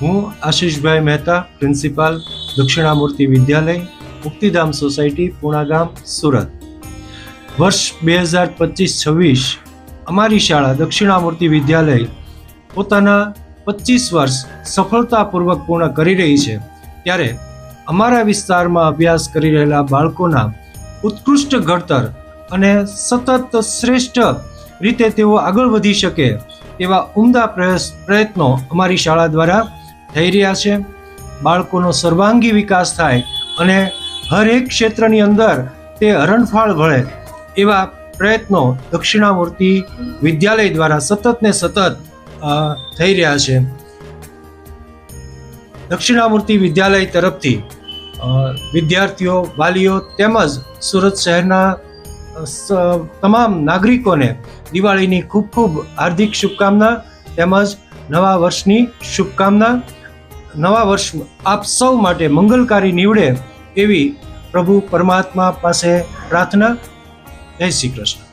હું આશીષભાઈ Mehta, principal, Dakshinamurti Vidyalaya, Muktidham society, Punagam, Surat. વર્ષ બે હજાર પચીસ છવ્વીસ અમારી શાળા દક્ષિણામૂર્તિ વિદ્યાલય પોતાના પચીસ વર્ષ સફળતાપૂર્વક પૂર્ણ કરી રહી છે. ત્યારે અમારા વિસ્તારમાં અભ્યાસ કરી રહેલા બાળકોના ઉત્કૃષ્ટ ઘડતર અને સતત શ્રેષ્ઠ રીતે તેઓ આગળ વધી શકે તેવા ઉમદા પ્રયત્નો અમારી શાળા દ્વારા થઈ રહ્યા છે. બાળકોનો સર્વાંગી વિકાસ થાય અને હરેક ક્ષેત્રની અંદર તે હરણફાળ ભળે એવા પ્રયત્નો દક્ષિણામૂર્તિ વિદ્યાલય દ્વારા સતત ને સતત થઈ રહ્યા છે. દક્ષિણામૂર્તિ વિદ્યાલય તરફથી વિદ્યાર્થીઓ, વાલીઓ તેમજ સુરત શહેરના તમામ નાગરિકોને દિવાળીની ખૂબ ખૂબ હાર્દિક શુભકામના તેમજ નવા વર્ષની શુભકામના નવા વર્ષ આપ સૌ માટે મંગલકારી નીવડે એવી પ્રભુ પરમાત્મા પાસે પ્રાર્થના. જય શ્રી કૃષ્ણ.